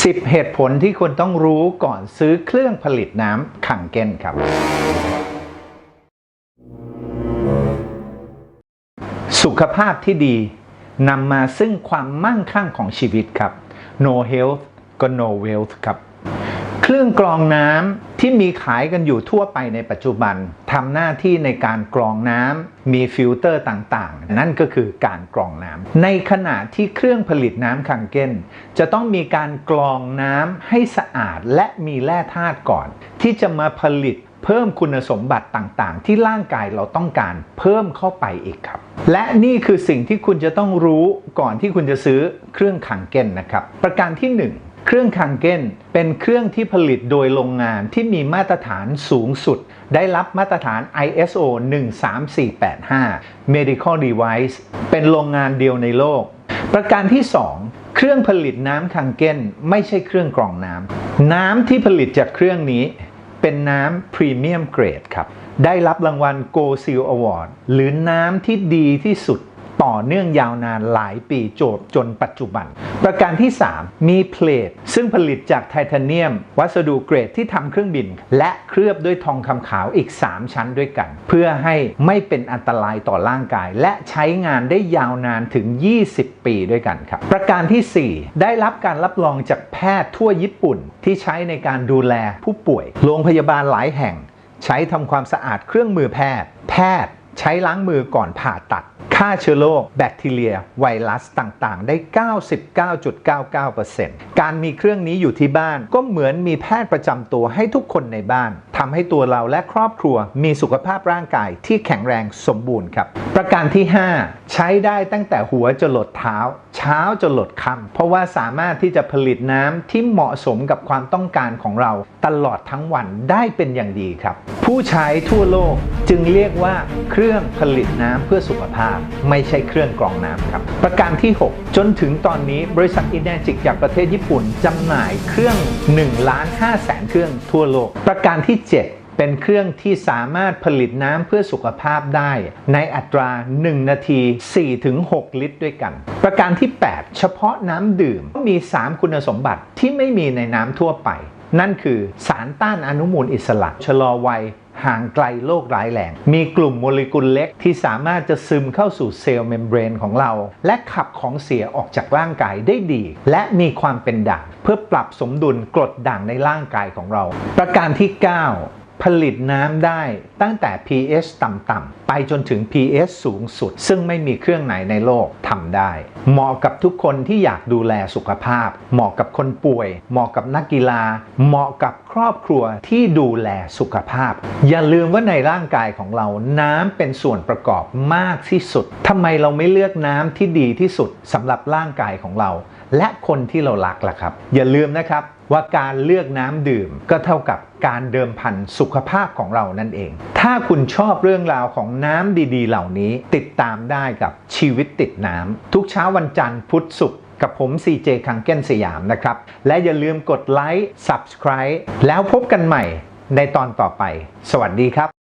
10 เหตุผลที่คุณต้องรู้ก่อนซื้อเครื่องผลิตน้ำขังเก้นครับ สุขภาพที่ดีนำมาซึ่งความมั่งคั่งของชีวิตครับ no health ก็ no wealth ครับ เครื่องกรองน้ำที่มีขายกันอยู่ทั่วไปในปัจจุบันทำหน้าที่ในการกรองน้ำมีฟิลเตอร์ต่างๆ นั่นก็คือการกรองน้ำในขณะที่เครื่องผลิตน้ำคังเก้น จะต้องมีการกรองน้ำให้สะอาดและมีแร่ธาตุก่อน ที่จะมาผลิตเพิ่มคุณสมบัติต่างๆ ที่ร่างกายเราต้องการเพิ่มเข้าไปอีกครับ และนี่คือสิ่งที่คุณจะต้องรู้ก่อนที่คุณจะซื้อเครื่องคังเก้นนะครับ ประการที่ 1 เครื่องคังเก้นเป็นเครื่องที่ผลิตโดยโรงงานที่มีมาตรฐานสูงสุด ได้รับมาตรฐาน ISO 13485 Medical Device เป็นโรงงานเดียวในโลก ประการที่ 2 เครื่องผลิตน้ำคังเก้นไม่ใช่เครื่องกรองน้ำ น้ำที่ผลิตจากเครื่องนี้เป็นน้ำพรีเมียมเกรดครับ ได้รับรางวัล Go Seal Award หรือน้ำที่ดีที่สุด ต่อเนื่องยาวนานหลายปีโจบจนปัจจุบัน ประการที่ 3 มีเพลทซึ่งผลิตจากไทเทเนียม วัสดุเกรดที่ทำเครื่องบิน และเคลือบด้วยทองคำขาวอีก 3 ชั้นด้วยกัน เพื่อให้ไม่เป็นอันตรายต่อร่างกาย และใช้งานได้ยาวนานถึง 20 ปีด้วยกันครับ ประการทีสี่4 ได้รับการรับรองจากแพทย์ทั่วญี่ปุ่น ที่ใช้ในการดูแลผู้ป่วย โรงพยาบาลหลายแห่ง ใช้ทำความสะอาดเครื่องมือแพทย์ แพทย์ใช้ล้างมือก่อนผ่าตัด ฆ่าเชื้อโรคแบคทีเรีย ไวรัสต่างๆ ได้ 99.99%การมีเครื่องนี้อยู่ที่บ้านก็เหมือนมีแพทย์ประจำตัวให้ทุกคนในบ้านทำให้ตัวเราและครอบครัวมีสุขภาพร่างกายที่แข็งแรงสมบูรณ์ครับ ประการที่ 5 ใช้ได้ตั้งแต่หัวจรดเท้า เช้าจรดค่ำเพราะว่าสามารถที่จะผลิตน้ำที่เหมาะสมกับความต้องการของเราตลอดทั้งวันได้เป็นอย่างดีครับ ผู้ใช้ทั่วโลกจึงเรียกว่าเครื่องผลิตน้ำเพื่อสุขภาพไม่ใช่เครื่องกรองน้ำครับ ประการที่ 6 จนถึงตอนนี้บริษัทอินเนจิกจากประเทศญี่ปุ่นจำหน่ายเครื่อง1ล้าน5แสนเครื่องทั่วโลก ประการที่ 7เป็นเครื่องที่สามารถผลิตน้ำเพื่อสุขภาพได้ ในอัตรา 1 นาที 4-6 ลิตรด้วยกัน ประการที่ 8 เฉพาะน้ำดื่มมี 3 คุณสมบัติที่ไม่มีในน้ำทั่วไป นั่นคือสารต้านอนุมูลอิสระ ชะลอวัยห่างไกลโรคร้ายแรงมีกลุ่มโมเลกุลเล็กที่สามารถจะซึมเข้าสู่เซลล์เมมเบรนของเรา และขับของเสียออกจากร่างกายได้ดี และมีความเป็นด่าง เพื่อปรับสมดุลกรดด่างในร่างกายของเรา ประการที่ 9 ผลิตน้ำได้ตั้งแต่ pH ต่ำๆไปจนถึง pH สูงสุด ซึ่งไม่มีเครื่องไหนในโลกทำได้ เหมาะกับทุกคนที่อยากดูแลสุขภาพ เหมาะกับคนป่วย เหมาะกับนักกีฬา เหมาะกับครอบครัวที่ดูแลสุขภาพ อย่าลืมว่าในร่างกายของเราน้ำเป็นส่วนประกอบมากที่สุดทำไมเราไม่เลือกน้ำที่ดีที่สุดสำหรับร่างกายของเรา และคนที่เรารักล่ะครับ อย่าลืมนะครับว่าการเลือกน้ำดื่มก็เท่ากับการเดิมพันสุขภาพของเรานั่นเอง ถ้าคุณชอบเรื่องราวของน้ำดี ๆ เหล่านี้ติดตามได้กับชีวิตติดน้ำทุกเช้าวันจันทร์พุธศุกร์กับผม CJ คังเก้นสยามนะครับ และอย่าลืมกดไลค์ Subscribe แล้วพบกันใหม่ในตอนต่อไป สวัสดีครับ